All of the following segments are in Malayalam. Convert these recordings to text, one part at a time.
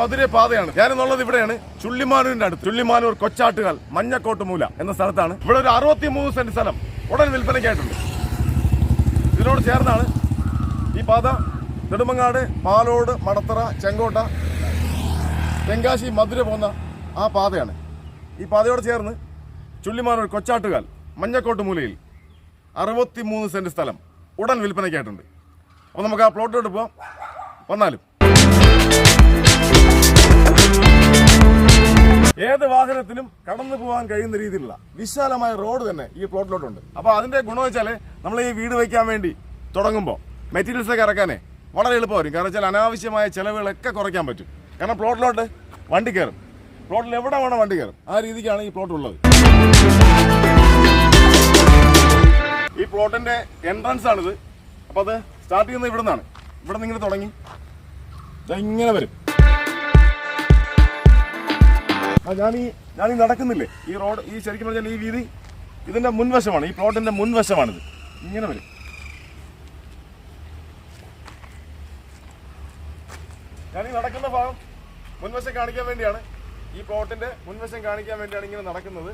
മധുര പാതയാണ് ഞാനെന്നുള്ളത് ഇവിടെയാണ്. ചുള്ളിമാനൂരിന്റെ അടുത്ത്. ചുള്ളിമാനൂർ കൊച്ചാട്ടുകൾ മഞ്ഞക്കോട്ട് മൂല എന്ന സ്ഥലത്താണ്. ഇവിടെ ഒരു അറുപത്തി മൂന്ന് സെന്റ് സ്ഥലം ഉടൻ വിൽപ്പനയ്ക്കായിട്ടുണ്ട്. ഇതിനോട് ചേർന്നാണ് ഈ പാത. നെടുമങ്ങാട് പാലോട് മടത്തറ ചെങ്കോട്ട തെങ്കാശി മധുര പോകുന്ന ആ പാതയാണ്. ഈ പാതയോട് ചേർന്ന് ചുള്ളിമാനൂർ കൊച്ചാട്ടുകാൽ മഞ്ഞക്കോട്ട് മൂലയിൽ അറുപത്തി മൂന്ന് സെന്റ് സ്ഥലം ഉടൻ വിൽപ്പനയ്ക്കായിട്ടുണ്ട്. അപ്പോൾ നമുക്ക് ആ പ്ലോട്ടിലോട്ട് പോവാം. വന്നാലും. ഏത് വാഹനത്തിനും കടന്നു പോകാൻ കഴിയുന്ന രീതിയിലുള്ള വിശാലമായ റോഡ് തന്നെ ഈ പ്ലോട്ടിലോട്ടുണ്ട്. അപ്പോൾ അതിന്റെ ഗുണം വെച്ചാൽ നമ്മൾ ഈ വീട് വയ്ക്കാൻ വേണ്ടി തുടങ്ങുമ്പോൾ മെറ്റീരിയൽസ് ഒക്കെ ഇറക്കാനേ വളരെ എളുപ്പമായിരിക്കും. കാരണം വെച്ചാൽ അനാവശ്യമായ ചിലവുകളൊക്കെ കുറയ്ക്കാൻ പറ്റും. കാരണം പ്ലോട്ടിലോട്ട് വണ്ടി കയറും. പ്ലോട്ടിൽ എവിടെ വേണം വണ്ടി കയറും. ആ രീതിക്കാണ് ഈ പ്ലോട്ട് ഉള്ളത് ഈ പ്ലോട്ടിന്റെ എൻട്രൻസ് ആണിത്. അപ്പോൾ അത് സ്റ്റാർട്ട് ചെയ്യുന്നത് ഇവിടെ നിന്നാണ് ഇവിടെ നിന്ന് ഇങ്ങനെ തുടങ്ങി. ഇങ്ങനെ വരും. ഞാൻ ഈ ഞാൻ ഈ നടക്കുന്നില്ലേ? ഈ റോഡ് ഈ ശരിക്കും പറഞ്ഞാൽ ഈ വീതി ഇതിന്റെ മുൻവശമാണ് ഈ പ്ലോട്ടിന്റെ മുൻവശമാണിത്. ഇങ്ങനെ വരും. ഞാൻ ഈ നടക്കുന്ന ഭാഗം മുൻവശം കാണിക്കാൻ വേണ്ടിയാണ്. ഈ പ്ലോട്ടിന്റെ മുൻവശം കാണിക്കാൻ വേണ്ടിയാണ് ഇങ്ങനെ നടക്കുന്നത്.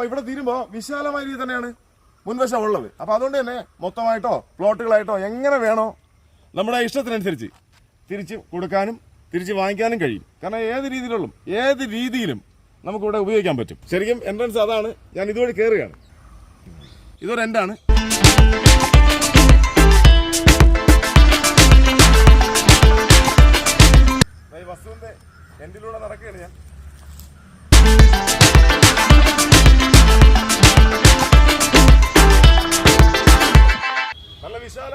അപ്പൊ ഇവിടെ തീരുമ്പോൾ വിശാലമായ രീതി തന്നെയാണ് മുൻവശം ഉള്ളത്. അപ്പൊ അതുകൊണ്ട് തന്നെ മൊത്തമായിട്ടോ പ്ലോട്ടുകളായിട്ടോ എങ്ങനെ വേണോ നമ്മുടെ ഇഷ്ടത്തിനനുസരിച്ച് തിരിച്ച് കൊടുക്കാനും തിരിച്ച് വാങ്ങിക്കാനും കഴിയും. കാരണം ഏത് രീതിയിലുള്ള ഏത് രീതിയിലും നമുക്കിവിടെ ഉപയോഗിക്കാൻ പറ്റും. ശരിക്കും എൻട്രൻസ് അതാണ്. ഞാൻ ഇതുവഴി കയറുകയാണ് ഇതൊരു എൻഡാണ് ഈ വസ്തുവിന്റെ എൻഡിലൂടെ നടക്കുകയാണ് ഞാൻ.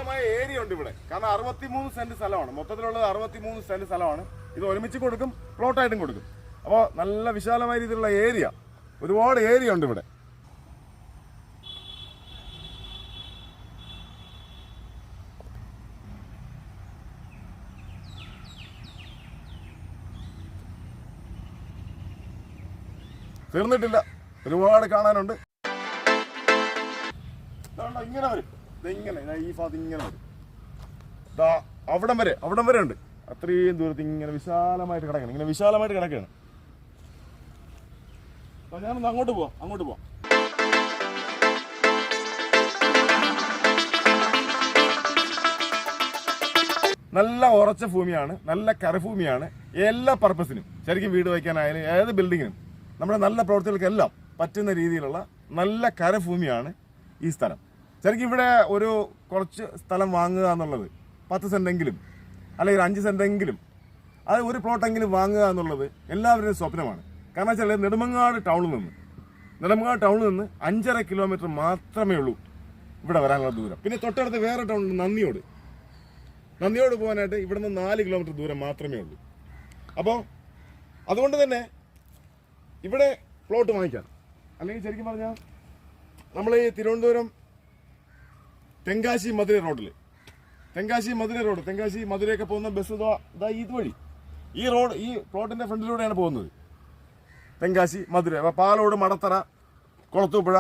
വിശാലമായ ഏരിയ ഉണ്ട് ഇവിടെ. കാരണം അറുപത്തിമൂന്ന് സെന്റ് സ്ഥലമാണ്. മൊത്തത്തിലുള്ളത് അറുപത്തിമൂന്ന് സെന്റ് സ്ഥലമാണ്. ഇത് ഒരുമിച്ച് കൊടുക്കും പ്ലോട്ടായിട്ടും കൊടുക്കും. അപ്പോൾ നല്ല വിശാലമായ രീതിയിലുള്ള ഏരിയ ഒരുപാട് ഏരിയ ഉണ്ട് ഇവിടെ. തീർന്നിട്ടില്ല. ഒരുപാട് കാണാനുണ്ട്. ഇങ്ങനെ വരും. ഇങ്ങനെ ഈ ഭാഗത്ത് ഇങ്ങനെ വരും. ദാ അവിടം വരെ അവിടം വരെ ഉണ്ട്. അത്രയും ദൂരത്ത് ഇങ്ങനെ വിശാലമായിട്ട് കിടക്കണം. ഇങ്ങനെ വിശാലമായിട്ട് കിടക്കുകയാണ്. ഞാനൊന്ന് അങ്ങോട്ട് പോവാം അങ്ങോട്ട് പോവാം. നല്ല ഉറച്ച ഭൂമിയാണ് നല്ല കരഭൂമിയാണ് എല്ലാ പർപ്പസിനും ശരിക്കും വീട് വയ്ക്കാനായാലും ഏത് ബിൽഡിങ്ങിനും നമ്മുടെ നല്ല പ്രവൃത്തികൾക്കെല്ലാം പറ്റുന്ന രീതിയിലുള്ള നല്ല കരഭൂമിയാണ് ഈ സ്ഥലം. ശരിക്കും ഇവിടെ ഒരു കുറച്ച് സ്ഥലം വാങ്ങുക എന്നുള്ളത് പത്ത് സെന്റെങ്കിലും അല്ലെങ്കിൽ അഞ്ച് സെന്റെങ്കിലും അത് ഒരു പ്ലോട്ടെങ്കിലും വാങ്ങുക എന്നുള്ളത് എല്ലാവരുടെയും സ്വപ്നമാണ്. കാരണം വെച്ചാൽ നെടുമങ്ങാട് ടൗണിൽ നിന്ന് നെടുമങ്ങാട് ടൗണിൽ നിന്ന് അഞ്ചര കിലോമീറ്റർ മാത്രമേ ഉള്ളൂ ഇവിടെ വരാനുള്ള ദൂരം. പിന്നെ തൊട്ടടുത്ത് വേറെ ടൗൺ നന്ദിയോട്. നന്ദിയോട് പോകാനായിട്ട് ഇവിടെ നിന്ന് നാല് കിലോമീറ്റർ ദൂരം മാത്രമേ ഉള്ളൂ. അപ്പോൾ അതുകൊണ്ട് തന്നെ ഇവിടെ പ്ലോട്ട് വാങ്ങിക്കാം. അല്ലെങ്കിൽ ശരിക്കും പറഞ്ഞാൽ നമ്മൾ ഈ തിരുവനന്തപുരം തെങ്കാശി മധുര റോഡിൽ തെങ്കാശി മധുര റോഡ് തെങ്കാശി മധുരയൊക്കെ പോകുന്ന ബസ് ഇതാ ഇതാ ഇതുവഴി ഈ റോഡ് ഈ പ്ലോട്ടിന്റെ ഫ്രണ്ടിലൂടെയാണ് പോകുന്നത്. തെങ്കാശി മധുര പാലോട് മടത്തറ കുളത്തൂപ്പുഴ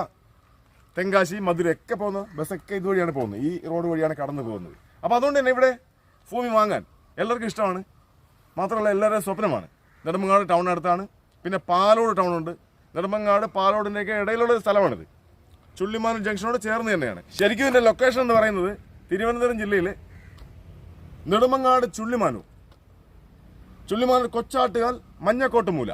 തെങ്കാശി മധുര ഒക്കെ പോകുന്ന ബസ്സൊക്കെ ഇതുവഴിയാണ് പോകുന്നത്. ഈ റോഡ് വഴിയാണ് കടന്നു പോകുന്നത്. അപ്പോൾ അതുകൊണ്ട് തന്നെ ഇവിടെ ഭൂമി വാങ്ങാൻ എല്ലാവർക്കും ഇഷ്ടമാണ്. മാത്രമല്ല എല്ലാവരുടെയും സ്വപ്നമാണ്. നെടുമങ്ങാട് ടൗൺ അടുത്താണ്. പിന്നെ പാലോട് ടൗൺ ഉണ്ട്. നെടുമങ്ങാട് പാലോടിന്റെയൊക്കെ ഇടയിലുള്ള സ്ഥലമാണിത്. ചുള്ളിമാനം ജംഗ്ഷനോട് ചേർന്ന് തന്നെയാണ്. ശരിക്കും ഇതിന്റെ ലൊക്കേഷൻ എന്ന് പറയുന്നത് തിരുവനന്തപുരം ജില്ലയിലെ നെടുമങ്ങാട് ചുള്ളിമാനൂർ. ചുള്ളിമാനൂർ കൊച്ചാട്ടുകാൽ മഞ്ഞക്കോട്ടുമൂല.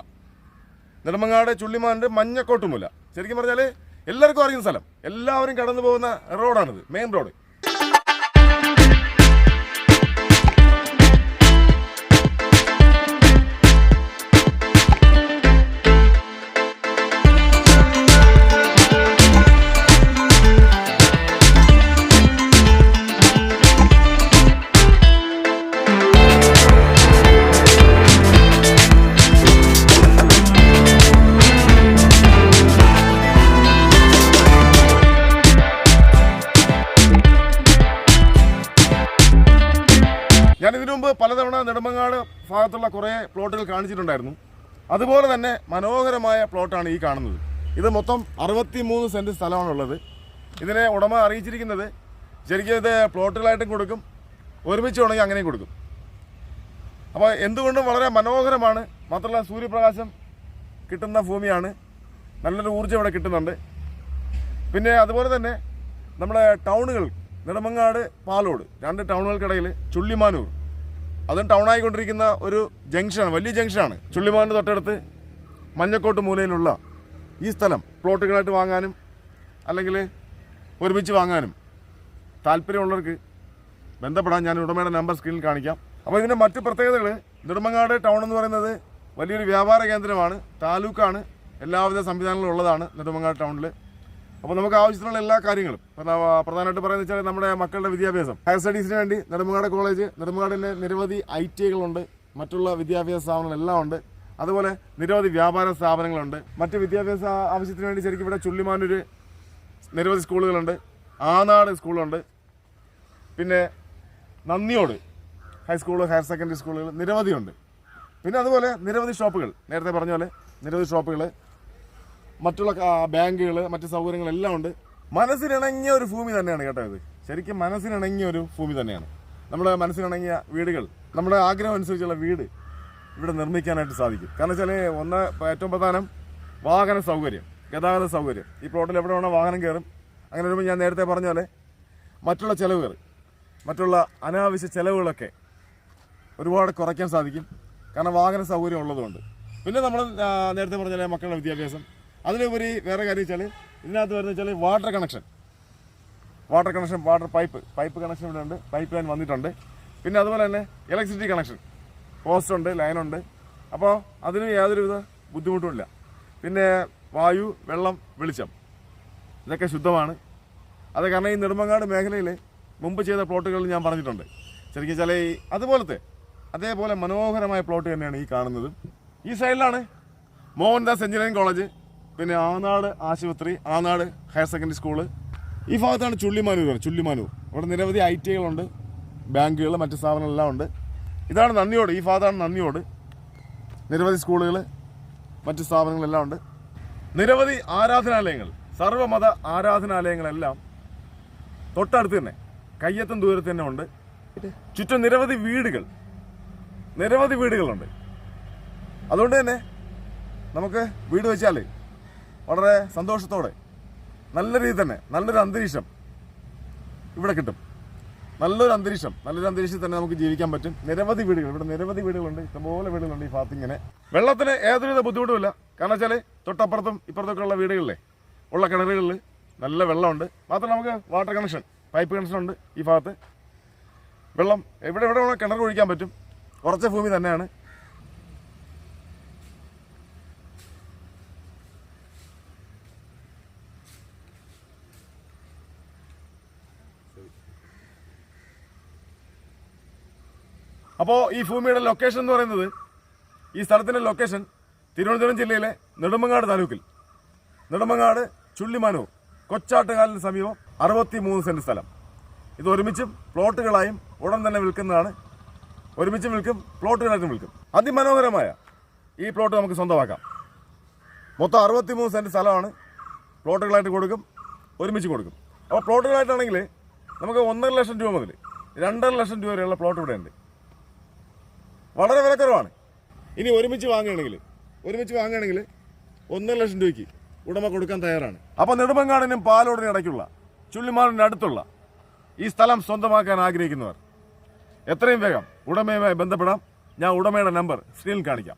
നെടുമങ്ങാട് ചുള്ളിമാനൂർ മഞ്ഞക്കോട്ടുമൂല. ശരിക്കും പറഞ്ഞാൽ എല്ലാവർക്കും അറിയുന്ന സ്ഥലം. എല്ലാവരും കടന്നു പോകുന്ന റോഡാണിത് മെയിൻ റോഡ് പലതവണ നെടുമങ്ങാട് ഭാഗത്തുള്ള കുറേ പ്ലോട്ടുകൾ കാണിച്ചിട്ടുണ്ടായിരുന്നു. അതുപോലെ തന്നെ മനോഹരമായ പ്ലോട്ടാണ് ഈ കാണുന്നത്. ഇത് മൊത്തം അറുപത്തി മൂന്ന് സെന്റ് സ്ഥലമാണുള്ളത്. ഇതിനെ ഉടമ അറിയിച്ചിരിക്കുന്നത് ശരിക്കും ഇത് പ്ലോട്ടുകളായിട്ടും കൊടുക്കും ഒരുമിച്ച് വേണമെങ്കിൽ അങ്ങനെയും കൊടുക്കും. അപ്പോൾ എന്തുകൊണ്ടും വളരെ മനോഹരമാണ്. മാത്രമല്ല സൂര്യപ്രകാശം കിട്ടുന്ന ഭൂമിയാണ്. നല്ലൊരു ഊർജം ഇവിടെ കിട്ടുന്നുണ്ട്. പിന്നെ അതുപോലെ തന്നെ നമ്മുടെ ടൗണുകൾ നെടുമങ്ങാട് പാലോട് രണ്ട് ടൗണുകൾക്കിടയിൽ ചുള്ളിമാനൂർ. അതും ടൗൺ ആയിക്കൊണ്ടിരിക്കുന്ന ഒരു ജംഗ്ഷനാണ് വലിയ ജംഗ്ഷനാണ് ചുള്ളിമാലിന്റെ തൊട്ടടുത്ത് മഞ്ഞക്കോട്ട് മൂലയിലുള്ള ഈ സ്ഥലം പ്ലോട്ടുകളായിട്ട് വാങ്ങാനും അല്ലെങ്കിൽ ഒരുമിച്ച് വാങ്ങാനും താല്പര്യമുള്ളവർക്ക് ബന്ധപ്പെടാൻ ഞാൻ ഉടമയുടെ നമ്പർ സ്ക്രീനിൽ കാണിക്കാം. അപ്പോൾ ഇതിന്റെ മറ്റ് പ്രത്യേകതകൾ നെടുമങ്ങാട് ടൗൺ എന്ന് പറയുന്നത് വലിയൊരു വ്യാപാര കേന്ദ്രമാണ് താലൂക്കാണ് എല്ലാവിധ സംവിധാനങ്ങളും ഉള്ളതാണ് നെടുമങ്ങാട് ടൗണിൽ അപ്പോൾ നമുക്ക് ആവശ്യത്തിലുള്ള എല്ലാ കാര്യങ്ങളും. പ്രധാ- പ്രധാനമായിട്ട് പറയുന്നത് വെച്ചാൽ നമ്മുടെ മക്കളുടെ വിദ്യാഭ്യാസം. ഹയർ സ്റ്റഡീസിന് വേണ്ടി നെടുമങ്ങാട് കോളേജ് നെടുമങ്ങാടിന്റെ നിരവധി ഐ ടി ഐകളുണ്ട്. മറ്റുള്ള വിദ്യാഭ്യാസ സ്ഥാപനങ്ങളെല്ലാം ഉണ്ട്. അതുപോലെ നിരവധി വ്യാപാര സ്ഥാപനങ്ങളുണ്ട്. മറ്റ് വിദ്യാഭ്യാസ ആവശ്യത്തിന് വേണ്ടി ശരിക്കും ഇവിടെ ചുള്ളിമാനൂർ നിരവധി സ്കൂളുകളുണ്ട്. ആനാട് സ്കൂളുണ്ട്. പിന്നെ നന്ദിയോട് ഹൈസ്കൂൾ ഹയർ സെക്കൻഡറി സ്കൂളുകൾ നിരവധിയുണ്ട്. പിന്നെ അതുപോലെ നിരവധി ഷോപ്പുകൾ നേരത്തെ പറഞ്ഞ പോലെ നിരവധി ഷോപ്പുകൾ മറ്റുള്ള ബാങ്കുകൾ മറ്റു സൗകര്യങ്ങളെല്ലാം ഉണ്ട്. മനസ്സിനിണങ്ങിയ ഒരു ഭൂമി തന്നെയാണ് കേട്ടോ ഇത്. ശരിക്കും മനസ്സിനിണങ്ങിയ ഒരു ഭൂമി തന്നെയാണ്. നമ്മുടെ മനസ്സിനിണങ്ങിയ വീടുകൾ നമ്മുടെ ആഗ്രഹം അനുസരിച്ചുള്ള വീട് ഇവിടെ നിർമ്മിക്കാനായിട്ട് സാധിക്കും. കാരണം വെച്ചാൽ ഒന്ന് ഏറ്റവും പ്രധാനം വാഹന സൗകര്യം ഗതാഗത സൗകര്യം. ഈ പ്ലോട്ടിൽ എവിടെ വേണോ വാഹനം കയറും. അങ്ങനെ വരുമ്പോൾ ഞാൻ നേരത്തെ പറഞ്ഞ പോലെ മറ്റുള്ള ചിലവുകൾ മറ്റുള്ള അനാവശ്യ ചിലവുകളൊക്കെ ഒരുപാട് കുറയ്ക്കാൻ സാധിക്കും. കാരണം വാഹന സൗകര്യം ഉള്ളതുകൊണ്ട്. പിന്നെ നമ്മൾ നേരത്തെ പറഞ്ഞ പോലെ മക്കളുടെ വിദ്യാഭ്യാസം അതിലുപരി വേറെ കാര്യം വെച്ചാൽ ഇതിനകത്ത് വരുന്ന വെച്ചാൽ water connection water connection water pipe pipe connection ഇവിടെ ഉണ്ട്. പൈപ്പ് ലൈൻ വന്നിട്ടുണ്ട്. പിന്നെ അതുപോലെ തന്നെ ഇലക്ട്രിസിറ്റി കണക്ഷൻ പോസ്റ്റ് ഉണ്ട് ലൈനുണ്ട് അപ്പോൾ അതിന് യാതൊരുവിധ ബുദ്ധിമുട്ടുമില്ല പിന്നെ വായു വെള്ളം വെളിച്ചം. ഇതൊക്കെ ശുദ്ധമാണ്. അത് കാരണം ഈ നെടുമങ്ങാട് മേഖലയിൽ മുമ്പ് ചെയ്ത പ്ലോട്ടുകളിൽ ഞാൻ പറഞ്ഞിട്ടുണ്ട്. ശരിക്കും വെച്ചാൽ ഈ അതുപോലത്തെ അതേപോലെ മനോഹരമായ പ്ലോട്ട് തന്നെയാണ് ഈ കാണുന്നത്. ഈ സൈഡിലാണ് മോഹൻദാസ് എഞ്ചിനീയറിംഗ് കോളേജ്. പിന്നെ ആനാട് ആശുപത്രി ആനാട് ഹയർ സെക്കൻഡറി സ്കൂൾ. ഈ ഭാഗത്താണ് ചുള്ളിമാനൂർ ചുള്ളിമാനൂർ. ഇവിടെ നിരവധി ഐ ടി ഐകളുണ്ട് ബാങ്കുകൾ മറ്റ് സ്ഥാപനങ്ങളെല്ലാം ഉണ്ട്. ഇതാണ് നന്ദിയോട് ഈ ഭാഗത്താണ് നന്ദിയോട്. നിരവധി സ്കൂളുകൾ മറ്റ് സ്ഥാപനങ്ങളെല്ലാം ഉണ്ട്. നിരവധി ആരാധനാലയങ്ങൾ സർവമത ആരാധനാലയങ്ങളെല്ലാം തൊട്ടടുത്ത് തന്നെ കയ്യെത്തും ദൂരത്ത് തന്നെ ഉണ്ട്. ചുറ്റും നിരവധി വീടുകൾ നിരവധി വീടുകളുണ്ട്. അതുകൊണ്ട് തന്നെ നമുക്ക് വീട് വെച്ചാൽ വളരെ സന്തോഷത്തോടെ നല്ല രീതി തന്നെ നല്ലൊരു അന്തരീക്ഷം ഇവിടെ കിട്ടും. നല്ലൊരു അന്തരീക്ഷം നല്ലൊരു അന്തരീക്ഷത്തിൽ തന്നെ നമുക്ക് ജീവിക്കാൻ പറ്റും. നിരവധി വീടുകൾ ഇവിടെ നിരവധി വീടുകളുണ്ട്. ഇഷ്ടംപോലെ വീടുകളുണ്ട് ഈ ഭാഗത്ത് ഇങ്ങനെ. വെള്ളത്തിന് യാതൊരുവിധ ബുദ്ധിമുട്ടുമില്ല. കാരണം വെച്ചാൽ തൊട്ടപ്പുറത്തും ഇപ്പുറത്തൊക്കെ ഉള്ള വീടുകളിലെ ഉള്ള കിണറുകളിൽ നല്ല വെള്ളമുണ്ട്. മാത്രമല്ല നമുക്ക് വാട്ടർ കണക്ഷൻ പൈപ്പ് കണക്ഷൻ ഉണ്ട് ഈ ഭാഗത്ത്. വെള്ളം എവിടെ എവിടെ വേണോ കിണർ ഒഴിക്കാൻ പറ്റും. കുറച്ച് ഭൂമി തന്നെയാണ്. അപ്പോൾ ഈ ഭൂമിയുടെ ലൊക്കേഷൻ എന്ന് പറയുന്നത് ഈ സ്ഥലത്തിന്റെ ലൊക്കേഷൻ തിരുവനന്തപുരം ജില്ലയിലെ നെടുമങ്ങാട് താലൂക്കിൽ. നെടുമങ്ങാട് ചുള്ളിമാനൂർ കൊച്ചാട്ടുകാലിന് സമീപം അറുപത്തി മൂന്ന് സെന്റ് സ്ഥലം. ഇത് ഒരുമിച്ചും പ്ലോട്ടുകളായും ഉടൻ തന്നെ വിൽക്കുന്നതാണ്. ഒരുമിച്ച് വിൽക്കും പ്ലോട്ടുകളായിട്ടും വിൽക്കും. അതിമനോഹരമായ ഈ പ്ലോട്ട് നമുക്ക് സ്വന്തമാക്കാം. മൊത്തം അറുപത്തി മൂന്ന് സെന്റ് സ്ഥലമാണ്. പ്ലോട്ടുകളായിട്ട് കൊടുക്കും ഒരുമിച്ച് കൊടുക്കും. അപ്പോൾ പ്ലോട്ടുകളായിട്ടാണെങ്കിൽ നമുക്ക് ഒന്നര ലക്ഷം രൂപ മുതൽ രണ്ടര ലക്ഷം രൂപ വരെയുള്ള പ്ലോട്ട് ഇവിടെ ഉണ്ട് വളരെ വിലക്കുറവാണ്. ഇനി ഒരുമിച്ച് വാങ്ങുകയാണെങ്കിൽ ഒരുമിച്ച് വാങ്ങുകയാണെങ്കിൽ ഒന്നര ലക്ഷം രൂപയ്ക്ക് ഉടമ കൊടുക്കാൻ തയ്യാറാണ്. അപ്പോൾ നെടുമങ്ങാടിനും പാലോടിനും ഇടയ്ക്കുള്ള ചുള്ളിമാറിന്റെ അടുത്തുള്ള ഈ സ്ഥലം സ്വന്തമാക്കാൻ ആഗ്രഹിക്കുന്നവർ എത്രയും വേഗം ഉടമയുമായി ബന്ധപ്പെടാം. ഞാൻ ഉടമയുടെ നമ്പർ സ്ക്രീനിൽ കാണിക്കാം.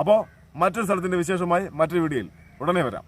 അപ്പോൾ മറ്റൊരു സ്ഥലത്തിന്റെ വിശേഷമായി മറ്റൊരു വീഡിയോയിൽ ഉടനെ വരാം.